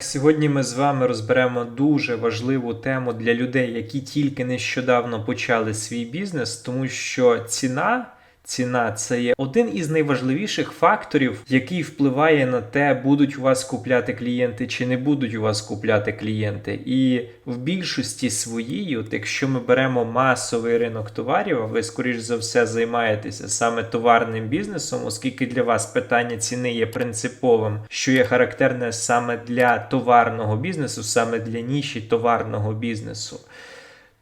Сьогодні ми з вами розберемо дуже важливу тему для людей, які тільки нещодавно почали свій бізнес, тому що ціна. Ціна це є один із найважливіших факторів, який впливає на те, будуть у вас купляти клієнти чи не будуть у вас купляти клієнти. І в більшості своїй, от якщо ми беремо масовий ринок товарів, ви скоріш за все займаєтеся саме товарним бізнесом, оскільки для вас питання ціни є принциповим, що є характерне саме для товарного бізнесу, саме для ніші товарного бізнесу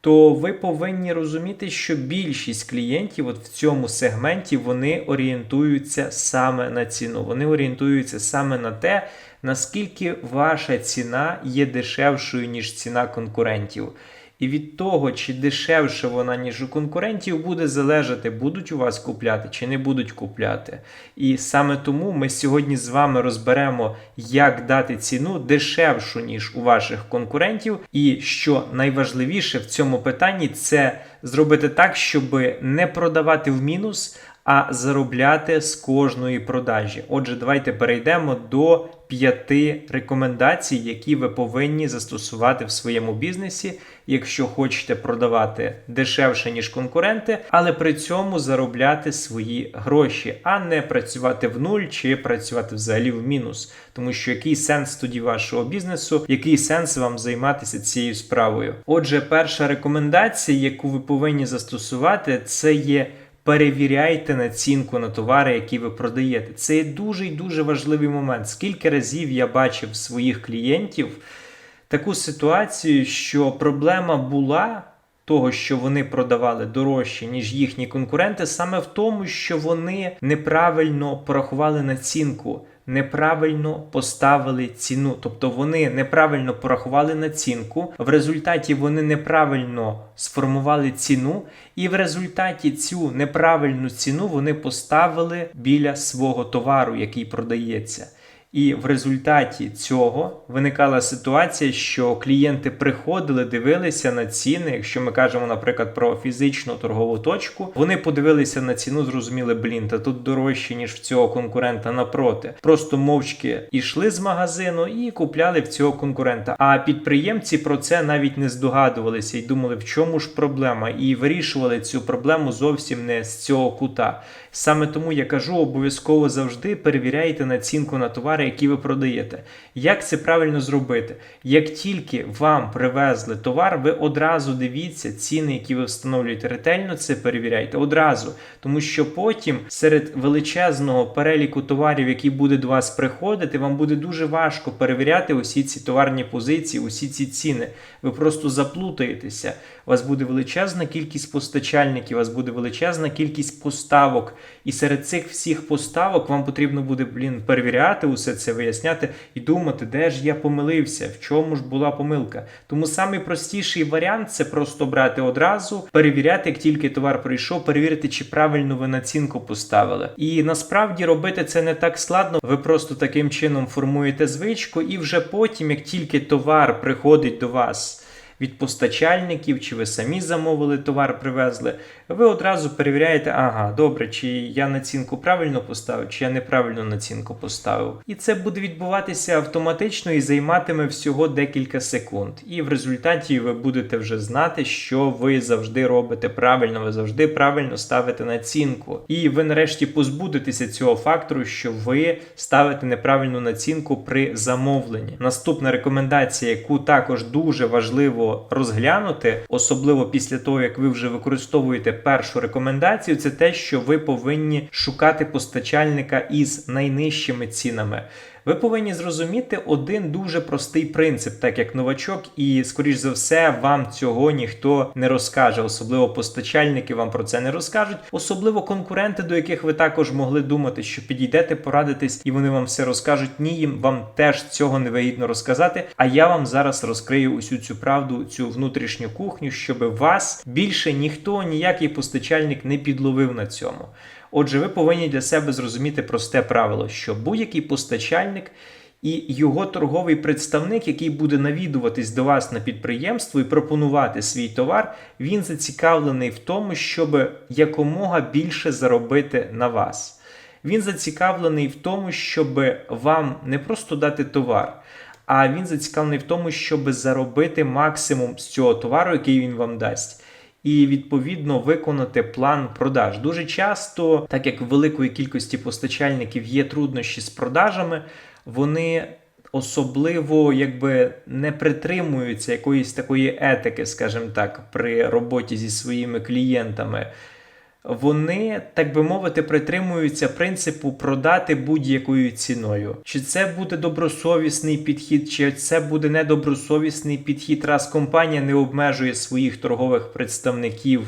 то ви повинні розуміти, що більшість клієнтів от в цьому сегменті вони орієнтуються саме на ціну. Вони орієнтуються саме на те, наскільки ваша ціна є дешевшою, ніж ціна конкурентів. І від того, чи дешевше вона, ніж у конкурентів, буде залежати, будуть у вас купляти чи не будуть купляти. І саме тому ми сьогодні з вами розберемо, як дати ціну дешевшу, ніж у ваших конкурентів. І що найважливіше в цьому питанні, це зробити так, щоб не продавати в мінус. А заробляти з кожної продажі. Отже, давайте перейдемо до п'яти рекомендацій, які ви повинні застосувати в своєму бізнесі, якщо хочете продавати дешевше, ніж конкуренти, але при цьому заробляти свої гроші, а не працювати в нуль чи працювати взагалі в мінус. Тому що який сенс тоді вашого бізнесу, який сенс вам займатися цією справою? Отже, перша рекомендація, яку ви повинні застосувати, це є. Перевіряйте націнку на товари, які ви продаєте. Це дуже і дуже важливий момент. Скільки разів я бачив своїх клієнтів таку ситуацію, що проблема була того, що вони продавали дорожче, ніж їхні конкуренти, саме в тому, що вони неправильно порахували націнку. Неправильно поставили ціну, тобто вони неправильно порахували націнку, в результаті вони неправильно сформували ціну, і в результаті цю неправильну ціну вони поставили біля свого товару, який продається. І в результаті цього виникала ситуація, що клієнти приходили, дивилися на ціни. Якщо ми кажемо, наприклад, про фізичну торгову точку, вони подивилися на ціну, зрозуміли, блін, та тут дорожче, ніж в цього конкурента напроти. Просто мовчки йшли з магазину і купляли в цього конкурента. А підприємці про це навіть не здогадувалися і думали, в чому ж проблема, і вирішували цю проблему зовсім не з цього кута. Саме тому я кажу, обов'язково завжди перевіряйте націнку на товари, які ви продаєте. Як це правильно зробити? Як тільки вам привезли товар, ви одразу дивіться ціни, які ви встановлюєте ретельно, це перевіряйте одразу. Тому що потім серед величезного переліку товарів, які буде до вас приходити, вам буде дуже важко перевіряти усі ці товарні позиції, усі ці ціни. Ви просто заплутаєтеся. У вас буде величезна кількість постачальників, у вас буде величезна кількість поставок. І серед цих всіх поставок вам потрібно буде, блін, перевіряти усе це, виясняти і думати, де ж я помилився, в чому ж була помилка. Тому найпростіший варіант це просто брати одразу, перевіряти, як тільки товар прийшов, перевірити, чи правильно ви націнку поставили. І насправді робити це не так складно. Ви просто таким чином формуєте звичку, і вже потім, як тільки товар приходить до вас від постачальників, чи ви самі замовили товар, привезли, ви одразу перевіряєте, ага, добре, чи я націнку правильно поставив, чи я неправильно націнку поставив. І це буде відбуватися автоматично і займатиме всього декілька секунд. І в результаті ви будете вже знати, що ви завжди робите правильно, ви завжди правильно ставите націнку. І ви нарешті позбудетеся цього фактору, що ви ставите неправильну націнку при замовленні. Наступна рекомендація, яку також дуже важливо розглянути, особливо після того, як ви вже використовуєте першу рекомендацію, це те, що ви повинні шукати постачальника із найнижчими цінами. Ви повинні зрозуміти один дуже простий принцип, так як новачок, і, скоріш за все, вам цього ніхто не розкаже. Особливо постачальники вам про це не розкажуть, особливо конкуренти, до яких ви також могли думати, що підійдете, порадитись, і вони вам все розкажуть. Ні, їм вам теж цього не вигідно розказати. А я вам зараз розкрию усю цю правду, цю внутрішню кухню, щоб вас більше ніхто, ніякий постачальник не підловив на цьому. Отже, ви повинні для себе зрозуміти просте правило, що будь-який постачальник і його торговий представник, який буде навідуватись до вас на підприємство і пропонувати свій товар, він зацікавлений в тому, щоб якомога більше заробити на вас. Він зацікавлений в тому, щоб вам не просто дати товар, а він зацікавлений в тому, щоб заробити максимум з цього товару, який він вам дасть. І відповідно виконати план продаж. Дуже часто, так як великої кількості постачальників є труднощі з продажами, вони особливо якби не притримуються якоїсь такої етики, скажімо так, при роботі зі своїми клієнтами. Вони, так би мовити, притримуються принципу продати будь-якою ціною. Чи це буде добросовісний підхід, чи це буде недобросовісний підхід, раз компанія не обмежує своїх торгових представників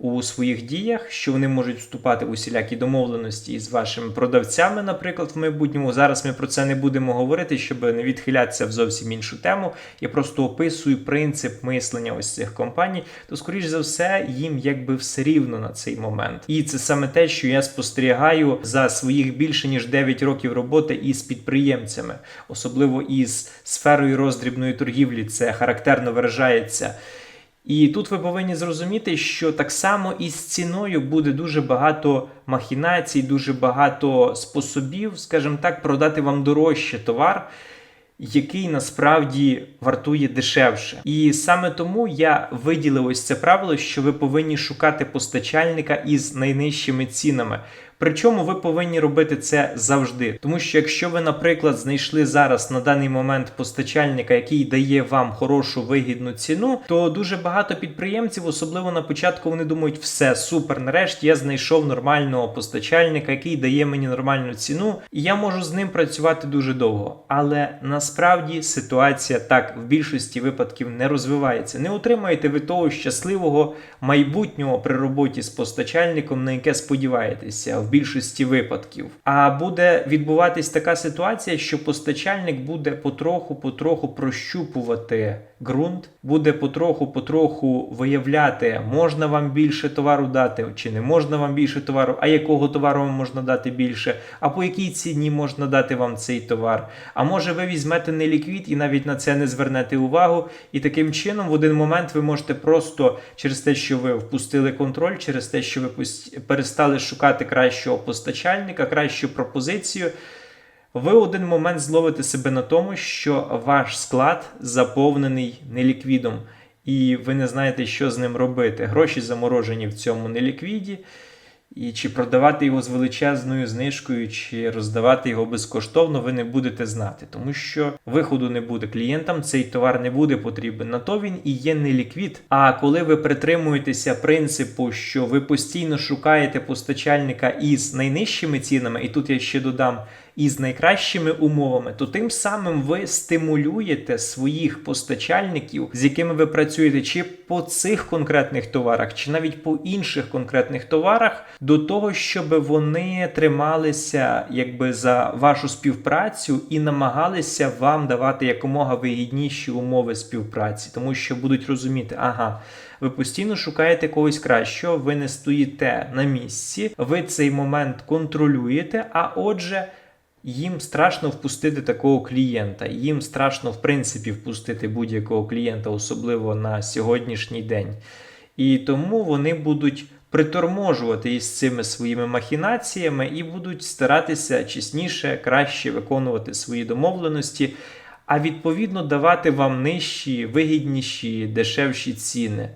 у своїх діях, що вони можуть вступати в усілякі домовленості із вашими продавцями, наприклад, в майбутньому. Зараз ми про це не будемо говорити, щоб не відхилятися в зовсім іншу тему. Я просто описую принцип мислення ось цих компаній, то, скоріш за все, їм якби все рівно на цей момент. І це саме те, що я спостерігаю за своїх більше ніж 9 років роботи із підприємцями, особливо із сферою роздрібної торгівлі, це характерно виражається. І тут ви повинні зрозуміти, що так само і з ціною буде дуже багато махінацій, дуже багато способів, скажімо так, продати вам дорожче товар, який насправді вартує дешевше. І саме тому я виділив ось це правило, що ви повинні шукати постачальника із найнижчими цінами. Причому ви повинні робити це завжди. Тому що якщо ви, наприклад, знайшли зараз на даний момент постачальника, який дає вам хорошу вигідну ціну, то дуже багато підприємців, особливо на початку, вони думають, все супер, нарешті я знайшов нормального постачальника, який дає мені нормальну ціну, і я можу з ним працювати дуже довго. Але насправді ситуація так в більшості випадків не розвивається. Не отримаєте ви того щасливого майбутнього при роботі з постачальником, на яке сподіваєтеся більшості випадків. А буде відбуватись така ситуація, що постачальник буде потроху-потроху прощупувати ґрунт, буде потроху-потроху виявляти, можна вам більше товару дати, чи не можна вам більше товару, а якого товару вам можна дати більше, а по якій ціні можна дати вам цей товар. А може ви візьмете неліквід і навіть на це не звернете увагу. І таким чином в один момент ви можете просто через те, що ви впустили контроль, через те, що ви перестали шукати кращого постачальника, кращу пропозицію. Ви один момент зловите себе на тому, що ваш склад заповнений неліквідом, і ви не знаєте, що з ним робити. Гроші заморожені в цьому неліквіді, і чи продавати його з величезною знижкою, чи роздавати його безкоштовно, ви не будете знати, тому що виходу не буде. Клієнтам цей товар не буде потрібен. На то він і є неліквід. А коли ви притримуєтеся принципу, що ви постійно шукаєте постачальника із найнижчими цінами, і тут я ще додам. Із найкращими умовами, то тим самим ви стимулюєте своїх постачальників, з якими ви працюєте, чи по цих конкретних товарах, чи навіть по інших конкретних товарах, до того, щоб вони трималися якби за вашу співпрацю і намагалися вам давати якомога вигідніші умови співпраці, тому що будуть розуміти, ага. Ви постійно шукаєте когось кращого, ви не стоїте на місці, ви цей момент контролюєте, а отже. Їм страшно впустити такого клієнта, їм страшно, в принципі, впустити будь-якого клієнта, особливо на сьогоднішній день. І тому вони будуть приторможувати із цими своїми махінаціями і будуть старатися чесніше, краще виконувати свої домовленості, а відповідно давати вам нижчі, вигідніші, дешевші ціни.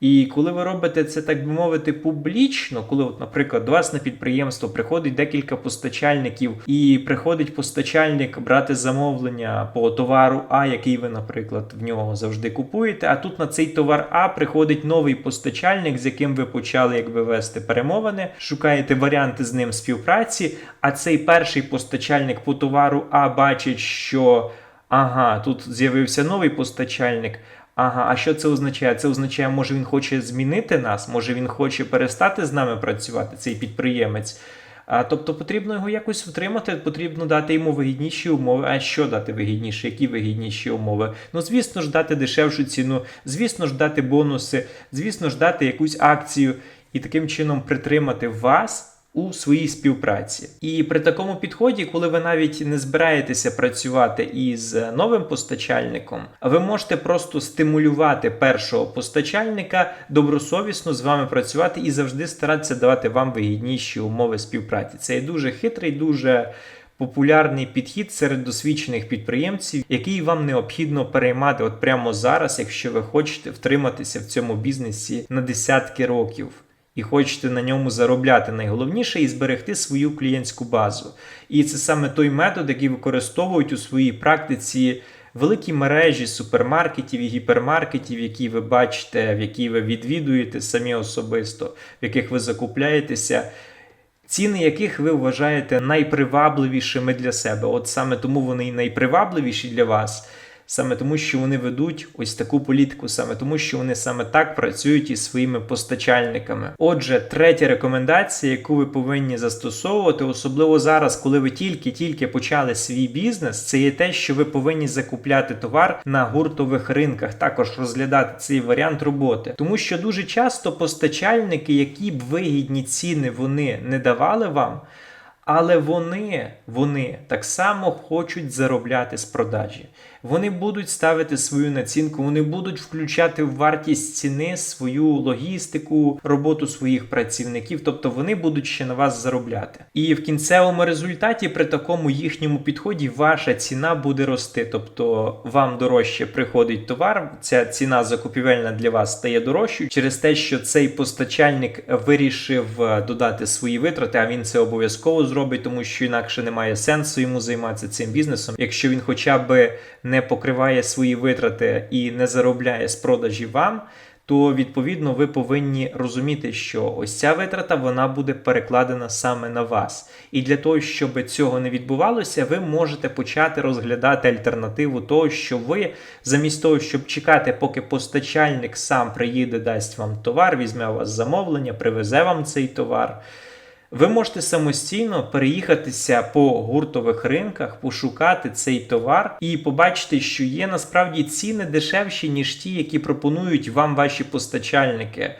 І коли ви робите це, так би мовити, публічно, коли, от, наприклад, до вас на підприємство приходить декілька постачальників, і приходить постачальник брати замовлення по товару А, який ви, наприклад, в нього завжди купуєте. А тут на цей товар А приходить новий постачальник, з яким ви почали якби вести перемовини, шукаєте варіанти з ним співпраці. А цей перший постачальник по товару А бачить, що ага, тут з'явився новий постачальник. Ага, а що це означає? Це означає, може він хоче змінити нас, може він хоче перестати з нами працювати, цей підприємець. А, Тобто потрібно його якось втримати, потрібно дати йому вигідніші умови. А що дати вигідніше? Які вигідніші умови? Ну, звісно ж, дати дешевшу ціну, звісно ж, дати бонуси, звісно ж, дати якусь акцію і таким чином притримати вас у своїй співпраці. І при такому підході, коли ви навіть не збираєтеся працювати із новим постачальником, ви можете просто стимулювати першого постачальника добросовісно з вами працювати і завжди старатися давати вам вигідніші умови співпраці. Це є дуже хитрий, дуже популярний підхід серед досвідчених підприємців, який вам необхідно переймати от прямо зараз, якщо ви хочете втриматися в цьому бізнесі на десятки років. І хочете на ньому заробляти найголовніше і зберегти свою клієнтську базу. І це саме той метод, який використовують у своїй практиці великі мережі супермаркетів і гіпермаркетів, які ви бачите, в які ви відвідуєте самі особисто, в яких ви закупляєтеся. Ціни яких ви вважаєте найпривабливішими для себе. От саме тому вони і найпривабливіші для вас, саме тому, що вони ведуть ось таку політику, саме тому, що вони саме так працюють із своїми постачальниками. Отже, третя рекомендація, яку ви повинні застосовувати, особливо зараз, коли ви тільки-тільки почали свій бізнес, це є те, що ви повинні закупляти товар на гуртових ринках, також розглядати цей варіант роботи, тому що дуже часто постачальники, які б вигідні ціни вони не давали вам. Але вони, вони так само хочуть заробляти з продажі. Вони будуть ставити свою націнку, вони будуть включати в вартість ціни свою логістику, роботу своїх працівників, тобто вони будуть ще на вас заробляти. І в кінцевому результаті при такому їхньому підході ваша ціна буде рости. Тобто вам дорожче приходить товар, ця ціна закупівельна для вас стає дорожчою через те, що цей постачальник вирішив е, додати свої витрати, а він це обов'язково зробить, тому що інакше немає сенсу йому займатися цим бізнесом, якщо він хоча б не покриває свої витрати і не заробляє з продажі вам, то відповідно ви повинні розуміти, що ось ця витрата вона буде перекладена саме на вас. І для того, щоб цього не відбувалося, ви можете почати розглядати альтернативу того, що ви замість того, щоб чекати, поки постачальник сам приїде, дасть вам товар, візьме у вас замовлення, привезе вам цей товар. Ви можете самостійно переїхатися по гуртових ринках, пошукати цей товар і побачити, що є насправді ціни дешевші, ніж ті, які пропонують вам ваші постачальники.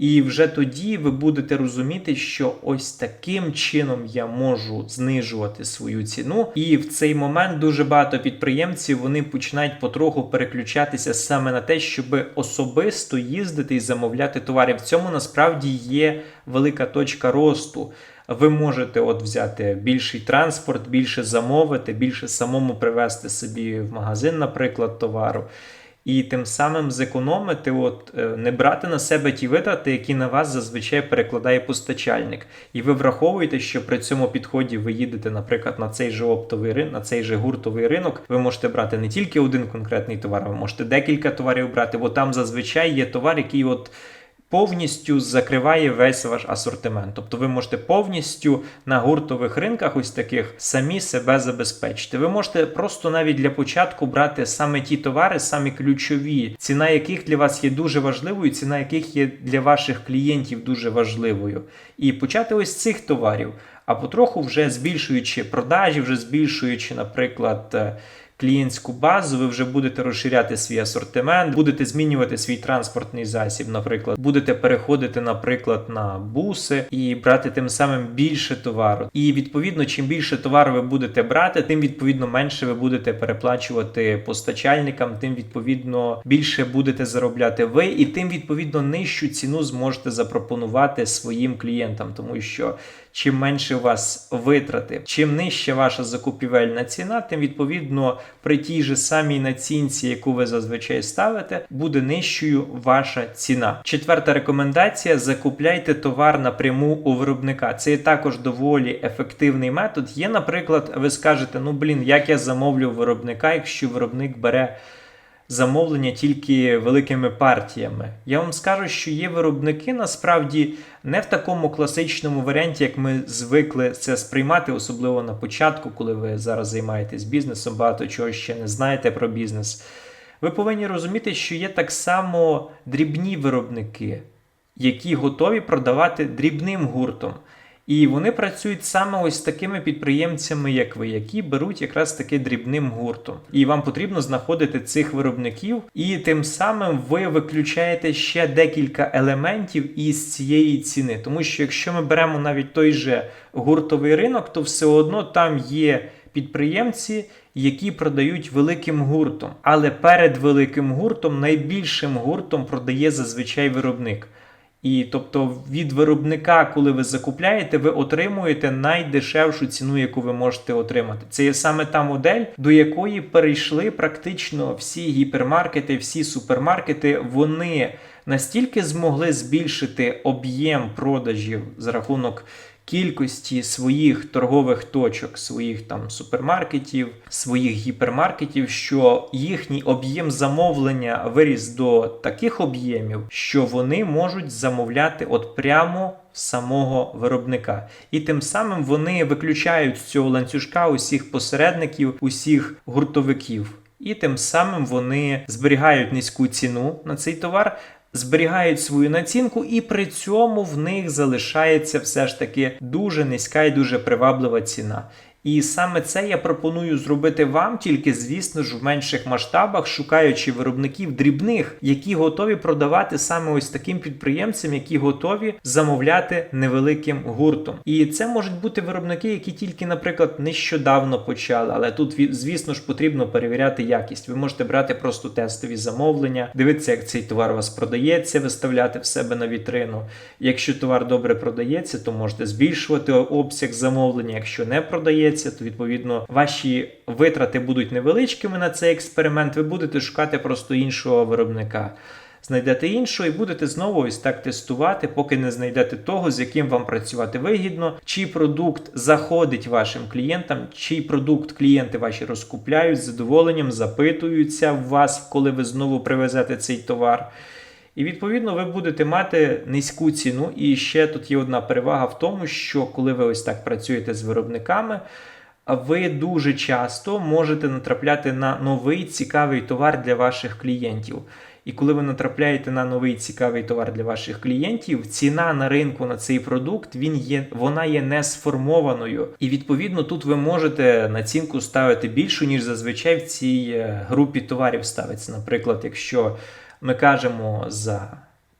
І вже тоді ви будете розуміти, що ось таким чином я можу знижувати свою ціну. І в цей момент дуже багато підприємців вони починають потроху переключатися саме на те, щоб особисто їздити і замовляти товари. В цьому насправді є велика точка росту. Ви можете от взяти більший транспорт, більше замовити, більше самому привезти собі в магазин, наприклад, товару і тим самим зекономити, от е, не брати на себе ті витрати, які на вас зазвичай перекладає постачальник. І ви враховуєте, що при цьому підході ви їдете, наприклад, на цей же оптовий ринок, на цей же гуртовий ринок. Ви можете брати не тільки один конкретний товар, ви можете декілька товарів брати, бо там зазвичай є товар, який от повністю закриває весь ваш асортимент. Тобто ви можете повністю на гуртових ринках, ось таких, самі себе забезпечити. Ви можете просто навіть для початку брати саме ті товари, самі ключові, ціна яких для вас є дуже важливою, ціна яких є для ваших клієнтів дуже важливою. І почати ось цих товарів, а потроху вже збільшуючи продажі, вже збільшуючи, наприклад клієнтську базу, ви вже будете розширяти свій асортимент, будете змінювати свій транспортний засіб, наприклад, будете переходити, наприклад, на буси і брати тим самим більше товару. І відповідно, чим більше товару ви будете брати, тим відповідно менше ви будете переплачувати постачальникам, тим відповідно більше будете заробляти ви, і тим відповідно нижчу ціну зможете запропонувати своїм клієнтам, тому що чим менше у вас витрати, чим нижча ваша закупівельна ціна, тим відповідно при тій же самій націнці, яку ви зазвичай ставите, буде нижчою ваша ціна. Четверта рекомендація: закупляйте товар напряму у виробника. Це також доволі ефективний метод. Є, наприклад, ви скажете, ну блін, як я замовлю виробника, якщо виробник бере замовлення тільки великими партіями. Я вам скажу, що є виробники насправді не в такому класичному варіанті, як ми звикли це сприймати, особливо на початку, коли ви зараз займаєтесь бізнесом, багато чого ще не знаєте про бізнес. Ви повинні розуміти, що є так само дрібні виробники, які готові продавати дрібним гуртом. І вони працюють саме ось такими підприємцями, як ви, які беруть якраз таки дрібним гуртом. І вам потрібно знаходити цих виробників, і тим самим ви виключаєте ще декілька елементів із цієї ціни. Тому що якщо ми беремо навіть той же гуртовий ринок, то все одно там є підприємці. Які продають великим гуртом, але перед великим гуртом найбільшим гуртом продає зазвичай виробник. І тобто від виробника, коли ви закупляєте, ви отримуєте найдешевшу ціну, яку ви можете отримати. Це є саме та модель, до якої перейшли практично всі гіпермаркети, всі супермаркети. Вони настільки змогли збільшити об'єм продажів за рахунок кількості своїх торгових точок, своїх там супермаркетів, своїх гіпермаркетів, що їхній об'єм замовлення виріс до таких об'ємів, що вони можуть замовляти от прямо самого виробника. І тим самим вони виключають з цього ланцюжка усіх посередників, усіх гуртовиків. І тим самим вони зберігають низьку ціну на цей товар, зберігають свою націнку, і при цьому в них залишається все ж таки дуже низька і дуже приваблива ціна. І саме це я пропоную зробити вам, тільки, звісно ж, в менших масштабах, шукаючи виробників дрібних, які готові продавати саме ось таким підприємцям, які готові замовляти невеликим гуртом. І це можуть бути виробники, які тільки, наприклад, нещодавно почали, але тут, звісно ж, потрібно перевіряти якість. Ви можете брати просто тестові замовлення, дивитися, як цей товар у вас продається, виставляти в себе на вітрину. Якщо товар добре продається, то можете збільшувати обсяг замовлення. Якщо не продається, то відповідно ваші витрати будуть невеличкими на цей експеримент. Ви будете шукати просто іншого виробника. Знайдете іншого і будете знову ось так тестувати, поки не знайдете того, з яким вам працювати вигідно, чий продукт заходить вашим клієнтам, чий продукт клієнти ваші розкупляють з задоволенням, запитуються в вас, коли ви знову привезете цей товар. І відповідно ви будете мати низьку ціну. І ще тут є одна перевага в тому, що коли ви ось так працюєте з виробниками, ви дуже часто можете натрапляти на новий цікавий товар для ваших клієнтів. І коли ви натрапляєте на новий цікавий товар для ваших клієнтів, ціна на ринку на цей продукт він є, вона є не сформованою. І відповідно тут ви можете націнку ставити більшу, ніж зазвичай в цій е, групі товарів ставиться. Наприклад, якщо ми кажемо за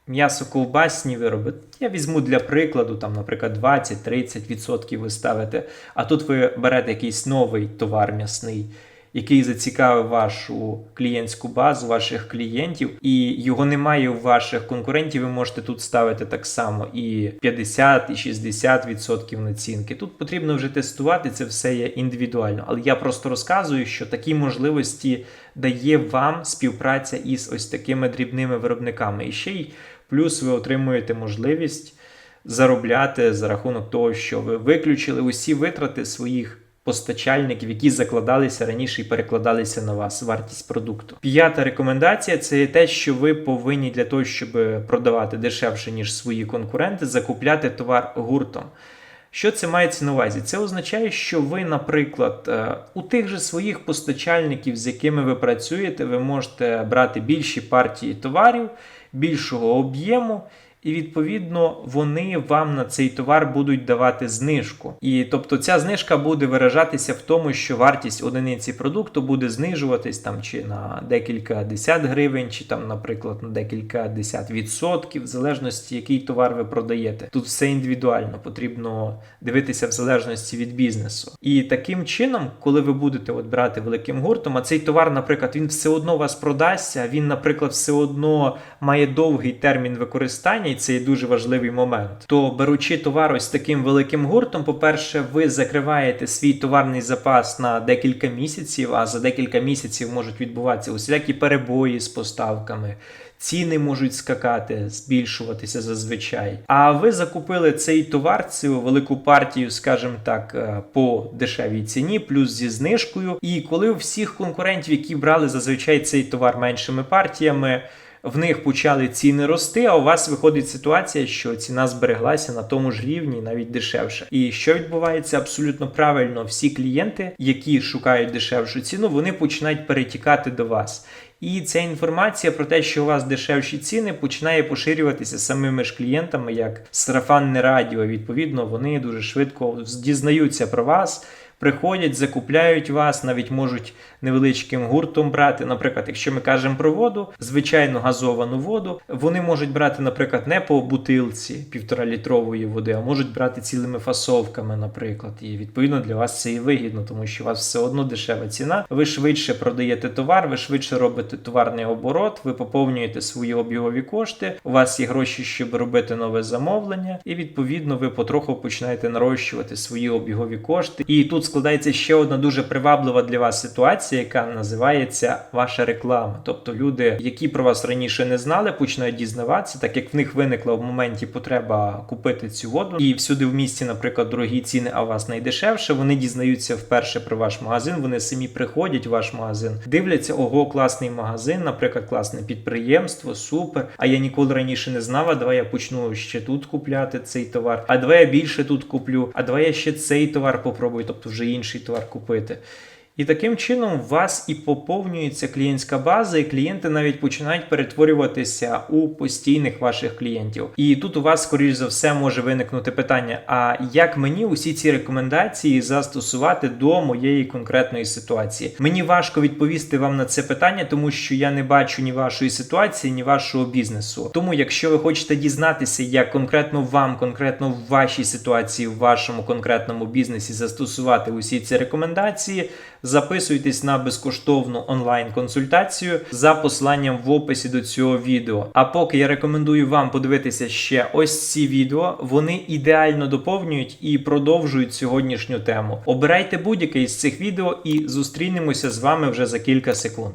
м'ясо-ковбасні вироби, я візьму для прикладу, там, наприклад, 20-30% ви ставите, а тут ви берете якийсь новий товар м'ясний який зацікавив вашу клієнтську базу, ваших клієнтів, і його немає у ваших конкурентів. Ви можете тут ставити так само і 50, і 60% націнки. Тут потрібно вже тестувати це все є індивідуально. Але я просто розказую, що такі можливості дає вам співпраця із ось такими дрібними виробниками. І ще й плюс ви отримуєте можливість заробляти за рахунок того, що ви виключили усі витрати своїх постачальників, які закладалися раніше і перекладалися на вас, вартість продукту. П'ята рекомендація це те, що ви повинні для того, щоб продавати дешевше, ніж свої конкуренти, закупляти товар гуртом. Що це мається на увазі? Це означає, що ви, наприклад, е, у тих же своїх постачальників, з якими ви працюєте, ви можете брати більші партії товарів, більшого об'єму і відповідно вони вам на цей товар будуть давати знижку. І тобто ця знижка буде виражатися в тому, що вартість одиниці продукту буде знижуватись там чи на декілька десят гривень, чи там, наприклад, на декілька десят відсотків, в залежності, який товар ви продаєте. Тут все індивідуально, потрібно дивитися в залежності від бізнесу. І таким чином, коли ви будете от брати великим гуртом, а цей товар, наприклад, він все одно вас продасться, він, наприклад, все одно має довгий термін використання і це є дуже важливий момент. То беручи товар ось таким великим гуртом, по-перше, ви закриваєте свій товарний запас на декілька місяців, а за декілька місяців можуть відбуватися усілякі перебої з поставками. Ціни можуть скакати, збільшуватися зазвичай. А ви закупили цей товар, цю велику партію, скажімо так, е, по дешевій ціні, плюс зі знижкою. І коли у всіх конкурентів, які брали зазвичай цей товар меншими партіями, в них почали ціни рости, а у вас виходить ситуація, що ціна збереглася на тому ж рівні, навіть дешевше. І що відбувається абсолютно правильно, всі клієнти, які шукають дешевшу ціну, вони починають перетікати до вас. І ця інформація про те, що у вас дешевші ціни, починає поширюватися самими ж клієнтами, як сарафанне радіо. Відповідно, вони дуже швидко дізнаються про вас приходять, закупляють вас, навіть можуть невеличким гуртом брати. Наприклад, якщо ми кажемо про воду, звичайну газовану воду, вони можуть брати, наприклад, не по бутилці півтора літрової води, а можуть брати цілими фасовками, наприклад. І відповідно для вас це і вигідно, тому що у вас все одно дешева ціна. Ви швидше продаєте товар, ви швидше робите товарний оборот, ви поповнюєте свої обігові кошти. У вас є гроші, щоб робити нове замовлення, і відповідно ви потроху починаєте нарощувати свої обігові кошти. І тут складається ще одна дуже приваблива для вас ситуація, яка називається ваша реклама. Тобто люди, які про вас раніше не знали, починають дізнаватися, так як в них виникла в моменті потреба купити цю воду, і всюди в місті, наприклад, дорогі ціни, а вас найдешевше. Вони дізнаються вперше про ваш магазин. Вони самі приходять в ваш магазин, дивляться, ого, класний магазин, наприклад, класне підприємство, супер. А я ніколи раніше не знав. А давай я почну ще тут купляти цей товар. А давай я більше тут куплю. А давай я ще цей товар попробую, тобто вже інший товар купити. І таким чином у вас і поповнюється клієнтська база, і клієнти навіть починають перетворюватися у постійних ваших клієнтів. І тут у вас, скоріш за все, може виникнути питання: а як мені усі ці рекомендації застосувати до моєї конкретної ситуації? Мені важко відповісти вам на це питання, тому що я не бачу ні вашої ситуації, ні вашого бізнесу. Тому, якщо ви хочете дізнатися, як конкретно вам, конкретно в вашій ситуації, в вашому конкретному бізнесі застосувати усі ці рекомендації, записуйтесь на безкоштовну онлайн-консультацію за посиланням в описі до цього відео. А поки я рекомендую вам подивитися ще ось ці відео, вони ідеально доповнюють і продовжують сьогоднішню тему. Обирайте будь-яке із цих відео і зустрінемося з вами вже за кілька секунд.